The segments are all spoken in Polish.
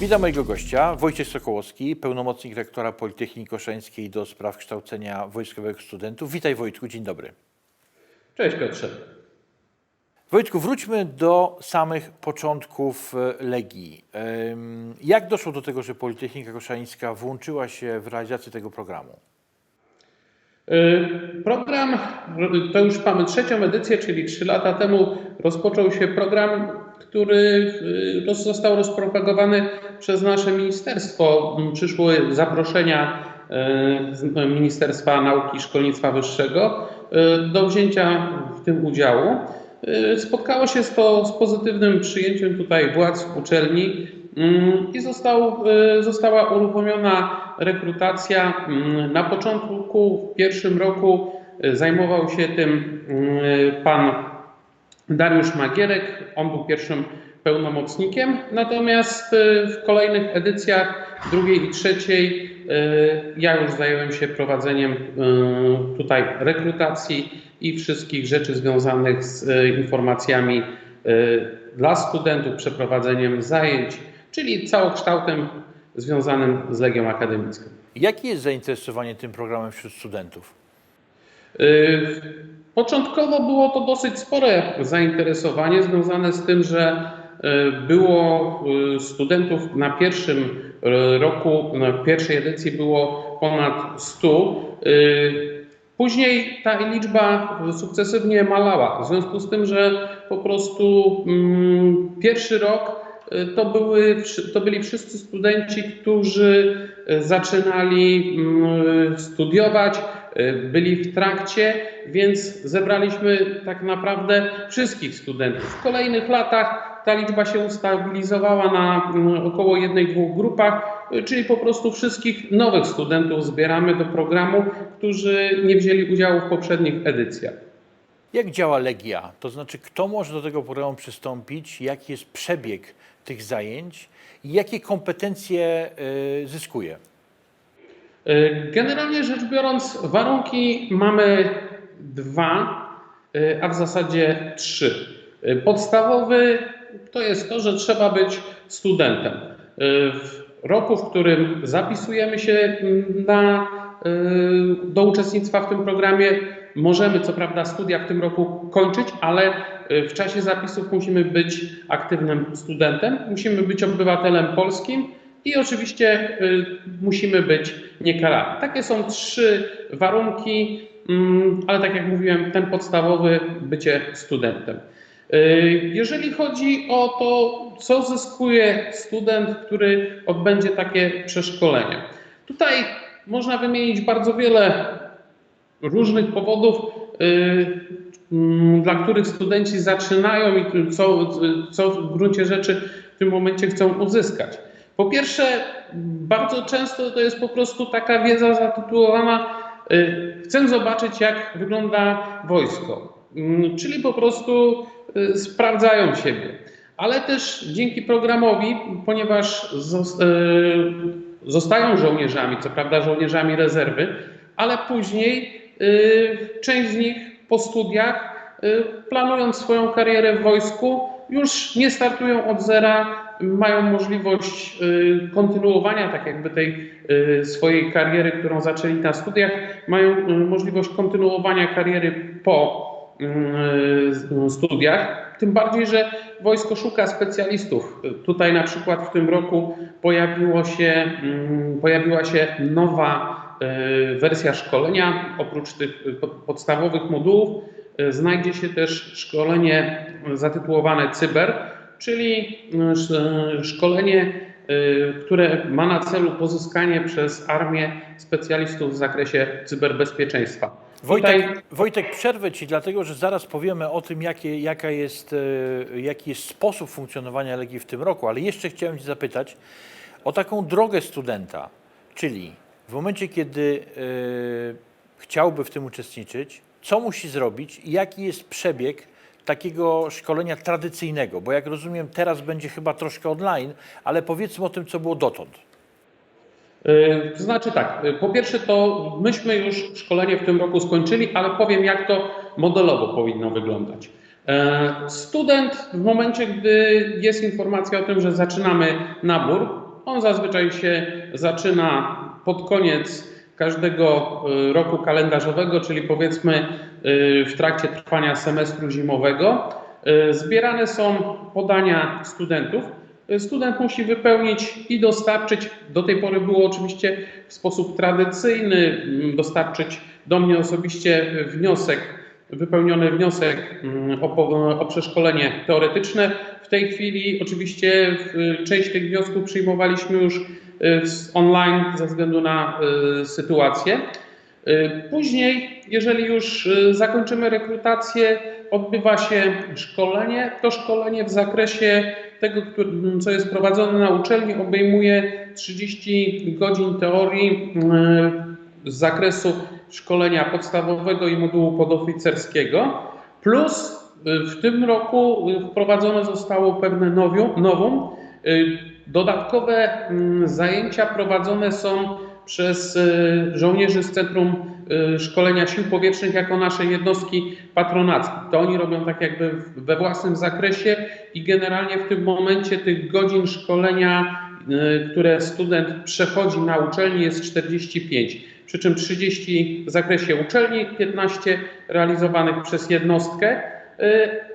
Witam mojego gościa, Wojciech Sokołowski, pełnomocnik rektora Politechniki Koszańskiej do spraw kształcenia wojskowego studentów. Witaj Wojtku, dzień dobry. Cześć Piotrze. Wojtku, wróćmy do samych początków e, Legii. Jak doszło do tego, że Politechnika Koszańska włączyła się w realizację tego programu? Y, Program, to już mamy trzecią edycję, czyli trzy lata temu rozpoczął się program, który y, został rozpropagowany przez nasze ministerstwo. Przyszły zaproszenia y, Ministerstwa Nauki i Szkolnictwa Wyższego y, do wzięcia w tym udziału. Spotkało się to z pozytywnym przyjęciem tutaj władz uczelni mm, i został, została uruchomiona rekrutacja. Mm, Na początku, w pierwszym roku zajmował się tym pan Dariusz Magierek, on był pierwszym pełnomocnikiem, natomiast y, w kolejnych edycjach, drugiej i trzeciej, y, ja już zająłem się prowadzeniem y, tutaj rekrutacji i wszystkich rzeczy związanych z informacjami dla studentów, przeprowadzeniem zajęć, czyli całokształtem związanym z Legią Akademicką. Jakie jest zainteresowanie tym programem wśród studentów? Y, Początkowo było to dosyć spore zainteresowanie związane z tym, że y, było y, studentów na pierwszym roku, na pierwszej edycji było ponad 100. Y, Później ta liczba sukcesywnie malała, w związku z tym, że po prostu mm, pierwszy rok to, były, to byli wszyscy studenci, którzy zaczynali mm, studiować, byli w trakcie, więc zebraliśmy tak naprawdę wszystkich studentów. W kolejnych latach ta liczba się ustabilizowała na mm, około jednej, dwóch grupach, y, czyli po prostu wszystkich nowych studentów zbieramy do programu, którzy nie wzięli udziału w poprzednich edycjach. Jak działa Legia? To znaczy, kto może do tego programu przystąpić? Jaki jest przebieg tych zajęć? I jakie kompetencje y, zyskuje? Y, Generalnie rzecz biorąc, warunki mamy dwa, y, a w zasadzie trzy. Y, Podstawowy to jest to, że trzeba być studentem. W roku, w którym zapisujemy się na, do uczestnictwa w tym programie, możemy co prawda studia w tym roku kończyć, ale w czasie zapisów musimy być aktywnym studentem, musimy być obywatelem polskim i oczywiście y, musimy być niekarani. Takie są trzy warunki, mm, ale tak jak mówiłem, ten podstawowy bycie studentem. Y, Jeżeli chodzi o to, co zyskuje student, który odbędzie takie przeszkolenie, tutaj można wymienić bardzo wiele różnych powodów, y, mm, dla których studenci zaczynają i co, co w gruncie rzeczy w tym momencie chcą uzyskać. Po pierwsze, bardzo często to jest po prostu taka wiedza zatytułowana y, Chcę zobaczyć, jak wygląda wojsko. Mm, Czyli po prostu y, sprawdzają siebie. Ale też dzięki programowi, ponieważ y, zostają żołnierzami, co prawda żołnierzami rezerwy, ale później część z nich po studiach, planując swoją karierę w wojsku, już nie startują od zera, mają możliwość y, kontynuowania tak jakby tej y, swojej kariery, którą zaczęli na studiach, mają y, możliwość kontynuowania kariery po studiach. Tym bardziej, że wojsko szuka specjalistów. Tutaj na przykład w tym roku pojawiło się, mm, pojawiła się nowa wersja szkolenia. Oprócz tych po- podstawowych modułów znajdzie się też szkolenie zatytułowane Cyber, czyli y, sz- szkolenie, y, które ma na celu pozyskanie przez armię specjalistów w zakresie cyberbezpieczeństwa. Wojtek, Tutaj- Wojtek, przerwę Ci, dlatego że zaraz powiemy o tym, jakie, jaka jest, e, jaki jest sposób funkcjonowania Legii w tym roku, ale jeszcze chciałem Cię zapytać o taką drogę studenta, czyli w momencie, kiedy e, chciałby w tym uczestniczyć, co musi zrobić i jaki jest przebieg takiego szkolenia tradycyjnego, bo jak rozumiem, teraz będzie chyba troszkę online, ale powiedzmy o tym, co było dotąd. Y, To znaczy tak, y, po pierwsze to myśmy już szkolenie w tym roku skończyli, ale powiem jak to modelowo powinno wyglądać. E, Student w momencie, gdy jest informacja o tym, że zaczynamy nabór, On zazwyczaj się zaczyna pod koniec każdego roku kalendarzowego, czyli powiedzmy w trakcie trwania semestru zimowego. Y, Zbierane są podania studentów. Y, Student musi wypełnić i dostarczyć, do tej pory było oczywiście w sposób tradycyjny, mm, dostarczyć do mnie osobiście wniosek, wypełniony wniosek mm, o, o przeszkolenie teoretyczne. W tej chwili oczywiście część tych wniosków przyjmowaliśmy już y, online ze względu na y, sytuację. Y, Później, jeżeli już y, zakończymy rekrutację, odbywa się szkolenie. To szkolenie w zakresie tego, co jest prowadzone na uczelni, obejmuje 30 godzin teorii y, z zakresu szkolenia podstawowego i modułu podoficerskiego. Plus w tym roku wprowadzone zostało pewne nowiu- nowum. Dodatkowe mm, zajęcia prowadzone są przez y, żołnierzy z Centrum y, Szkolenia Sił Powietrznych jako nasze jednostki patronackie. To oni robią tak jakby we własnym zakresie i generalnie w tym momencie tych godzin szkolenia, y, które student przechodzi na uczelni jest 45. Przy czym 30 w zakresie uczelni, 15 realizowanych przez jednostkę.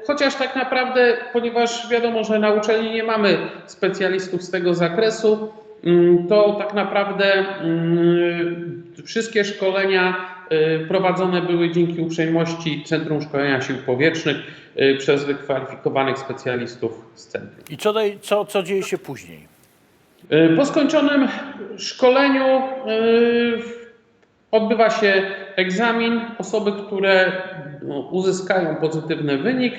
Chociaż tak naprawdę, ponieważ wiadomo, że na uczelni nie mamy specjalistów z tego zakresu, to tak naprawdę mm, wszystkie szkolenia y, prowadzone były dzięki uprzejmości Centrum Szkolenia Sił Powietrznych y, przez wykwalifikowanych specjalistów z centrum. I co, daj, co, co dzieje się później? Y, Po skończonym szkoleniu odbywa się egzamin. Osoby, które no, uzyskają pozytywny wynik,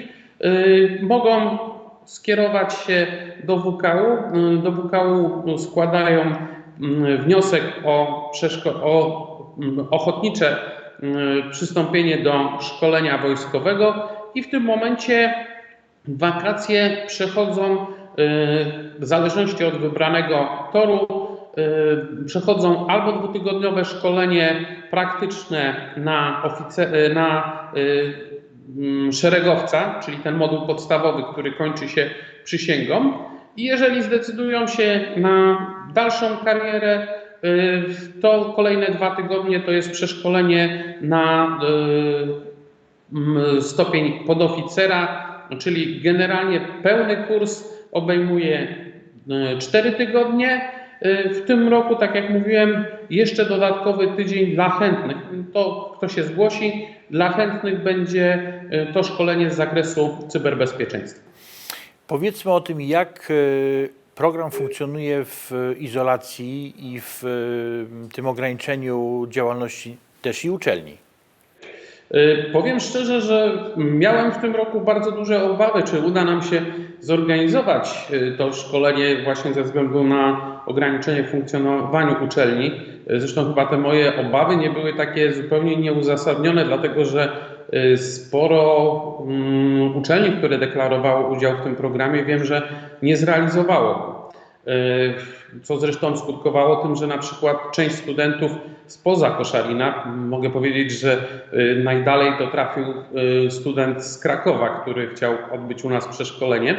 mogą skierować się do WKU. Y, Do WKU składają mm, wniosek o, o mm, ochotnicze przystąpienie do szkolenia wojskowego i w tym momencie Wakacje przechodzą y, w zależności od wybranego toru, y, przechodzą albo dwutygodniowe szkolenie praktyczne na, ofice- y, na y, mm, szeregowca, czyli ten moduł podstawowy, który kończy się przysięgą. I jeżeli zdecydują się na dalszą karierę, y, to kolejne dwa tygodnie to jest przeszkolenie na y, mm, stopień podoficera, czyli generalnie pełny kurs obejmuje 4 tygodnie. Y, W tym roku, tak jak mówiłem, jeszcze dodatkowy tydzień dla chętnych. To kto się zgłosi, dla chętnych będzie y, to szkolenie z zakresu cyberbezpieczeństwa. Powiedzmy o tym, jak e, program funkcjonuje w izolacji i w tym ograniczeniu działalności też i uczelni. Y, Powiem szczerze, że miałem w tym roku bardzo duże obawy, czy uda nam się zorganizować y, to szkolenie właśnie ze względu na ograniczenie funkcjonowaniu uczelni. Zresztą chyba te moje obawy nie były takie zupełnie nieuzasadnione, dlatego że y, sporo mm, uczelni, które deklarowało udział w tym programie, wiem, że nie zrealizowało. Y, co zresztą skutkowało tym, że na przykład część studentów spoza Koszalina, mogę powiedzieć, że y, najdalej to trafił student z Krakowa, który chciał odbyć u nas przeszkolenie,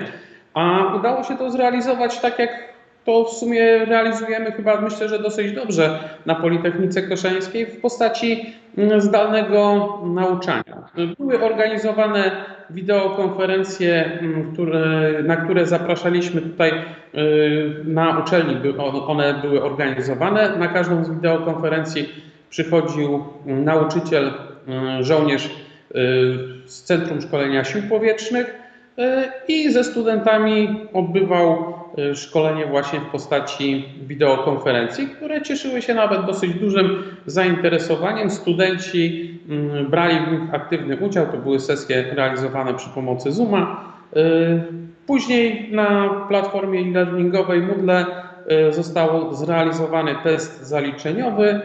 a udało się to zrealizować tak jak to w sumie realizujemy chyba myślę, że dosyć dobrze na Politechnice Koszańskiej w postaci mm, zdalnego nauczania. Były organizowane wideokonferencje, mm, które, na które zapraszaliśmy tutaj y, na uczelni, one były organizowane. Na każdą z wideokonferencji przychodził mm, nauczyciel, żołnierz y, z Centrum Szkolenia Sił Powietrznych y, i ze studentami odbywał szkolenie właśnie w postaci wideokonferencji, które cieszyły się nawet dosyć dużym zainteresowaniem. Studenci mm, brali w nich aktywny udział, to były sesje realizowane przy pomocy Zooma. Y, Później na platformie e-learningowej Moodle y, został zrealizowany test zaliczeniowy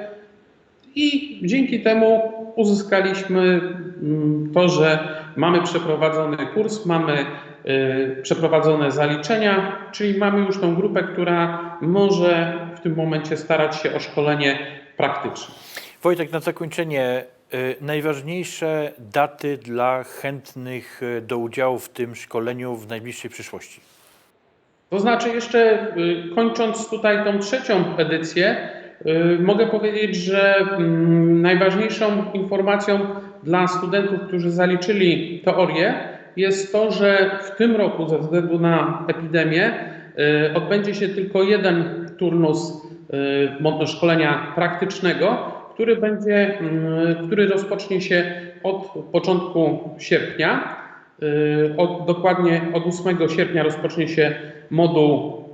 i dzięki temu uzyskaliśmy mm, to, że mamy przeprowadzony kurs, mamy y, przeprowadzone zaliczenia, czyli mamy już tą grupę, która może w tym momencie starać się o szkolenie praktyczne. Wojtek, na zakończenie y, najważniejsze daty dla chętnych y, do udziału w tym szkoleniu w najbliższej przyszłości. To znaczy, jeszcze kończąc tutaj tą trzecią edycję, mogę powiedzieć, że mm, najważniejszą informacją dla studentów, którzy zaliczyli teorię, jest to, że w tym roku ze względu na epidemię y, odbędzie się tylko jeden turnus y, szkolenia praktycznego, który będzie, mm, który rozpocznie się od początku sierpnia. Y, Od, dokładnie od 8 sierpnia rozpocznie się moduł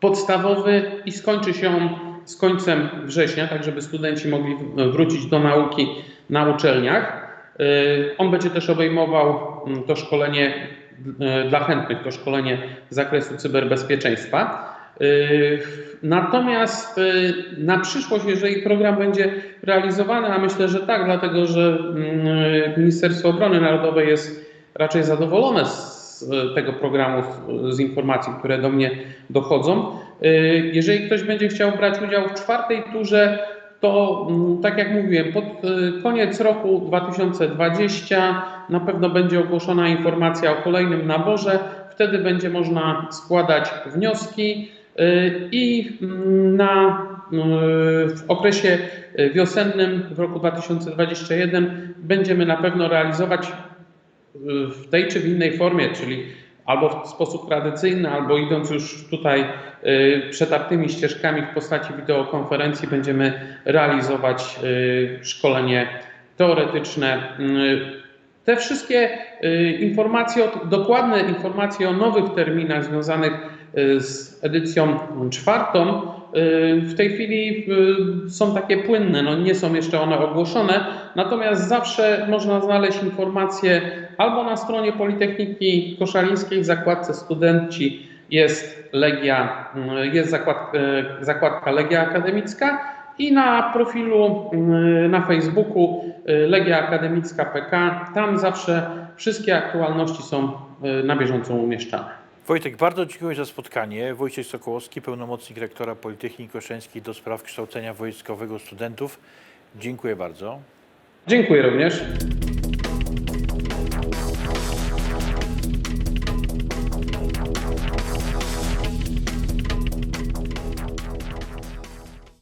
podstawowy i skończy się on z końcem września, tak żeby studenci mogli wrócić do nauki na uczelniach. Y, On będzie też obejmował mm, to szkolenie y, dla chętnych, to szkolenie z zakresu cyberbezpieczeństwa. Y, Natomiast na przyszłość, jeżeli program będzie realizowany, a myślę, że tak, dlatego że mm, Ministerstwo Obrony Narodowej jest raczej zadowolone z tego programu, z- informacji, które do mnie dochodzą. Jeżeli ktoś będzie chciał brać udział w czwartej turze, to mm, tak jak mówiłem, pod y, koniec roku 2020 na pewno będzie ogłoszona informacja o kolejnym naborze. Wtedy będzie można składać wnioski y, i mm, na, y, w okresie wiosennym w roku 2021 będziemy na pewno realizować w tej czy w innej formie, czyli albo w sposób tradycyjny, albo idąc już tutaj y, przetartymi ścieżkami w postaci wideokonferencji, będziemy realizować y, szkolenie teoretyczne. Y, Te wszystkie informacje, dokładne informacje o nowych terminach związanych z edycją czwartą w tej chwili są takie płynne, no nie są jeszcze one ogłoszone, natomiast zawsze można znaleźć informacje albo na stronie Politechniki Koszalińskiej w zakładce studenci jest Legia, y, jest zakład, y, zakładka Legia Akademicka i na profilu y, na Facebooku y, Legia Akademicka PK, tam zawsze wszystkie aktualności są y, na bieżąco umieszczane. Wojtek, bardzo dziękuję za spotkanie. Wojciech Sokołowski, pełnomocnik rektora Politechniki Koszęskiej do spraw kształcenia wojskowego studentów. Dziękuję bardzo. Dziękuję również.